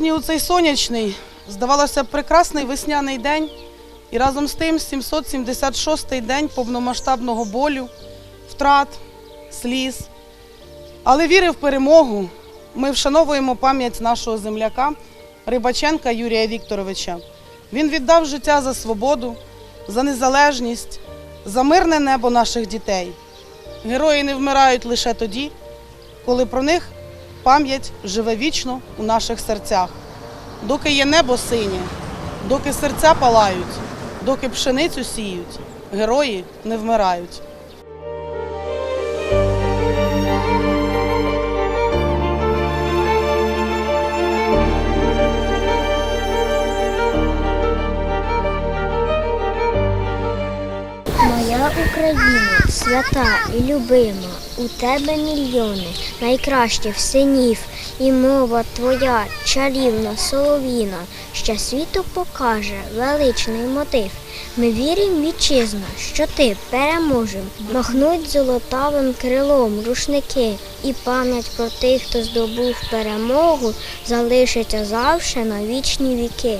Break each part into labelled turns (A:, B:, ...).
A: Сьогодні у цей сонячний, здавалося прекрасний весняний день, і разом з тим 776-й день повномасштабного болю, втрат, сліз. Але віри в перемогу ми вшановуємо пам'ять нашого земляка Рибаченка Юрія Вікторовича. Він віддав життя за свободу, за незалежність, за мирне небо наших дітей. Герої не вмирають лише тоді, коли про них пам'ять живе вічно у наших серцях. Доки є небо синє, доки серця палають, доки пшеницю сіють, герої не вмирають.
B: Моя Україна, свята і любима, у тебе мільйони найкращих синів, і мова твоя чарівна, солов'їна, що світу покаже величний мотив. Ми віримо, вітчизна, що ти переможем, махнуть золотавим крилом рушники, і пам'ять про тих, хто здобув перемогу, залишиться завше на вічні віки.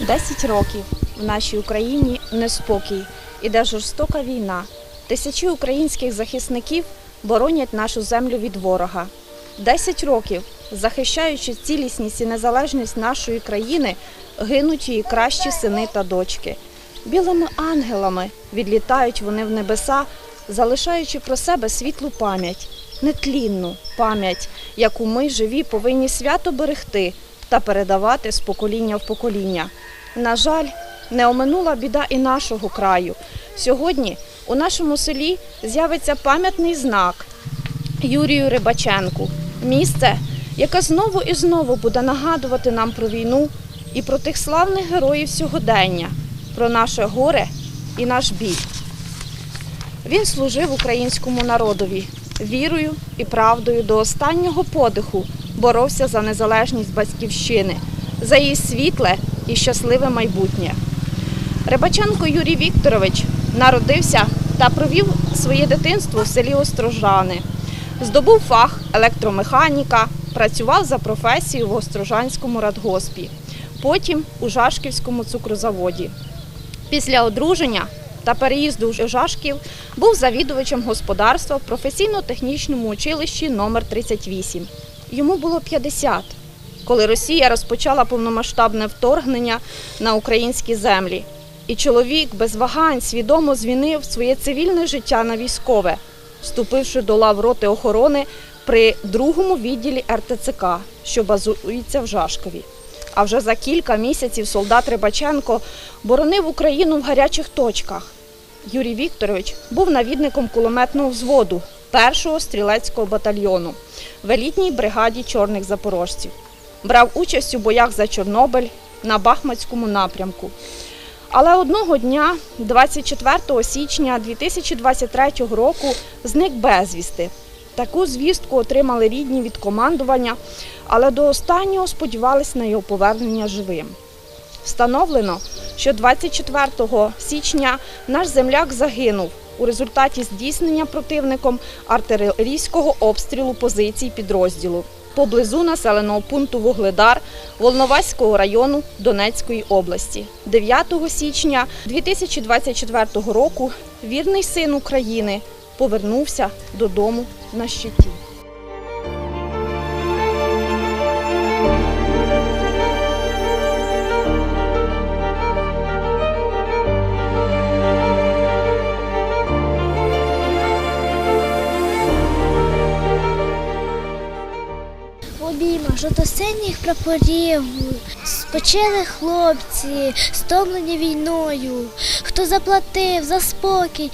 C: Десять років в нашій Україні неспокій, іде жорстока війна. Тисячі українських захисників боронять нашу землю від ворога. Десять років, захищаючи цілісність і незалежність нашої країни, гинуть її кращі сини та дочки. Білими ангелами відлітають вони в небеса, залишаючи про себе світлу пам'ять, нетлінну пам'ять, яку ми живі повинні свято берегти та передавати з покоління в покоління. На жаль, не оминула біда і нашого краю. Сьогодні у нашому селі з'явиться пам'ятний знак Юрію Рибаченку. Місце, яке знову і знову буде нагадувати нам про війну і про тих славних героїв сьогодення, про наше горе і наш біль. Він служив українському народові вірою і правдою до останнього подиху, боровся за незалежність батьківщини, за її світле і щасливе майбутнє. Рибаченко Юрій Вікторович народився та провів своє дитинство в селі Острожани. Здобув фах електромеханіка, працював за професією в Острожанському радгоспі, потім у Жашківському цукрозаводі. Після одруження та переїзду в Жашків був завідувачем господарства в професійно-технічному училищі номер 38 Йому було 50, коли Росія розпочала повномасштабне вторгнення на українські землі. І чоловік без вагань свідомо звінив своє цивільне життя на військове, вступивши до лав роти охорони при другому відділі РТЦК, що базується в Жашкові. А вже за кілька місяців солдат Рибаченко боронив Україну в гарячих точках. Юрій Вікторович був навідником кулеметного взводу першого стрілецького батальйону в елітній бригаді чорних запорожців. Брав участь у боях за Чорнобиль на Бахмацькому напрямку. Але одного дня, 24 січня 2023 року, зник безвісти. Таку звістку отримали рідні від командування, але до останнього сподівалися на його повернення живим. Встановлено, що 24 січня наш земляк загинув у результаті здійснення противником артилерійського обстрілу позицій підрозділу поблизу населеного пункту Вугледар Волноваського району Донецької області. 9 січня 2024 року вірний син України повернувся додому на щиті.
B: В обіймах жовто-синіх прапорів спочили хлопці, стомлені війною, хто заплатив за спокій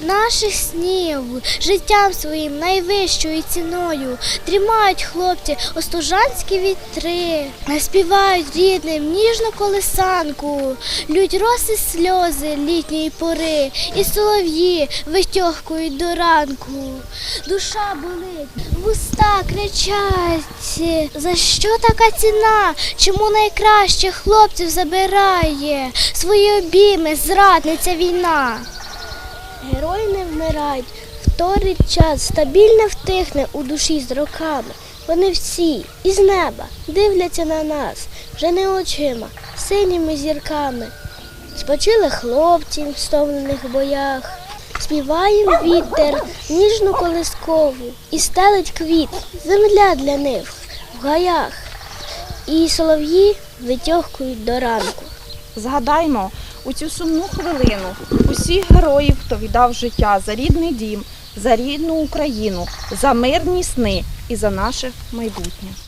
B: наших снів, життям своїм найвищою ціною. Дрімають хлопці остужанські вітри, співають рідним ніжну колесанку, лють роси сльози літньої пори, і солов'ї витьохкують до ранку. Душа болить, вуста кричать. За що така ціна? Чому найкращих хлопців забирає? Свої обійми зрадниця війна. Герої не вмирають, вторить час, стабільно втихне у душі з роками. Вони всі із неба дивляться на нас вже не очима, синіми зірками. Спочили хлопці в стомлених боях, співає вітер ніжну колискову і стелить квіт, земля для них гаях. І солов'ї витьохкують до ранку.
C: Згадаймо у цю сумну хвилину усіх героїв, хто віддав життя за рідний дім, за рідну Україну, за мирні сни і за наше майбутнє.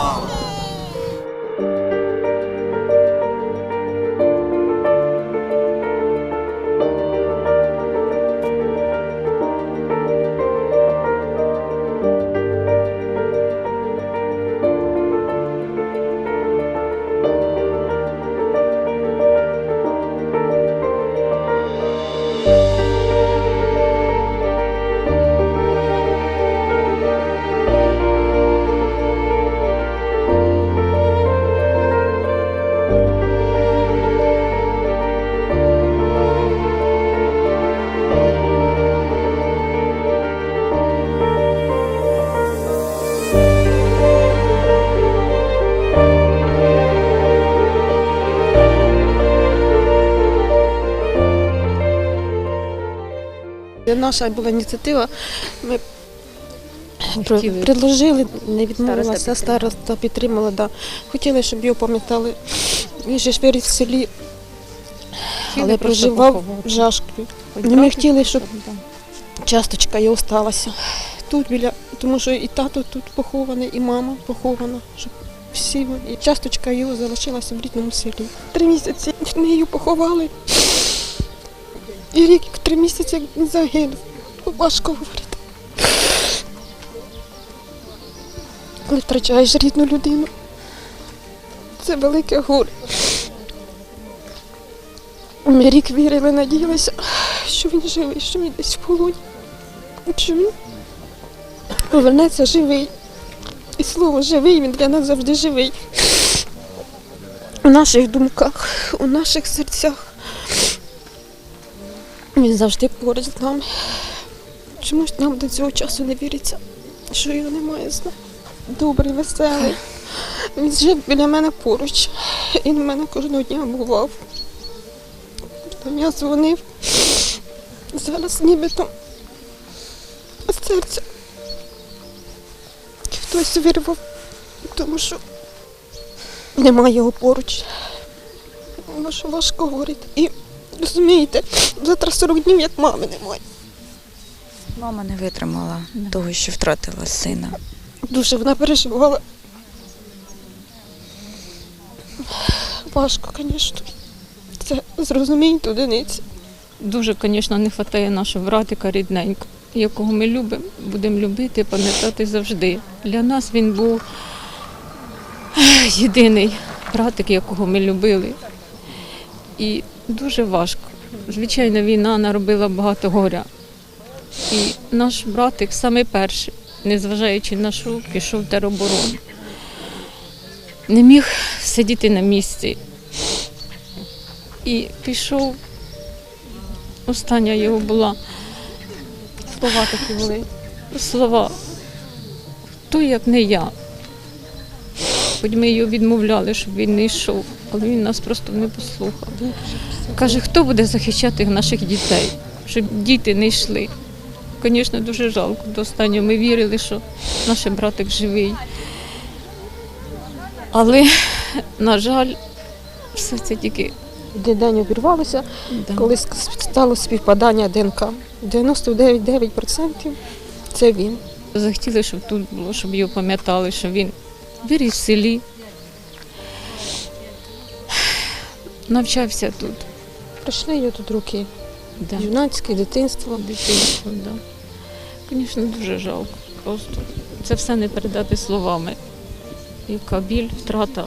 D: Наша була ініціатива. Ми предложили, не відмовилася, староста підтримала. Да. Хотіли, щоб його пам'ятали. Він же ж виріс в селі, але проживав в Жашкові. Ми хотіли, щоб часточка його сталася. Тут біля, тому що і тато тут похований, і мама похована, щоб всі і часточка його залишилася в рідному селі. Три місяці ми її поховали. І рік, три місяці загинув. Важко говорити. Коли втрачаєш рідну людину. Це велике горе. Ми рік вірили, надіялися, що він живий, що він десь в полоні. Що він повернеться живий. І слово живий, він для нас завжди живий. У наших думках, у наших серцях. Він завжди поруч з нами. Чому ж нам до цього часу не віриться, що його немає з нами? Добрий, веселий. Він жив біля мене поруч. Він в мене кожного дня бував. Там я дзвонив. Зараз нібито з серця. Хтось вирвав, тому що немає його поруч. Тому важко говорити. І розумієте, завтра 40 днів, як мами немає.
E: Мама не витримала того, що втратила сина.
D: Дуже вона переживала. Важко, звісно. Це зрозуміють одиниці.
F: Дуже, звісно, не вистачає нашого братика рідненько, якого ми любимо, будемо любити, пам'ятати завжди. Для нас він був єдиний братик, якого ми любили. І дуже важко. Звичайно, війна наробила багато горя. І наш братик саме перший, незважаючи на що, пішов в тероборону. Не міг сидіти на місці. І пішов Остання його була
D: Слова такі були.
F: слова. Хто як не я. Хоч ми його відмовляли, щоб він не йшов, але він нас просто не послухав. Каже, хто буде захищати наших дітей, щоб діти не йшли. Звісно, дуже жалко. До останнього ми вірили, що наш братик живий. Але, на жаль, все це тільки
D: день обірвалося,
F: да.
D: коли стало співпадання ДНК. 99,9% це він.
F: Захотіли, щоб тут було, щоб його пам'ятали, що він виріс в селі, навчався тут.
D: Прийшли його тут роки.
F: Да.
D: Юнацьке дитинство.
F: Дитинство, да. Звісно, дуже жалко. просто це все не передати словами. Яка біль, втрата.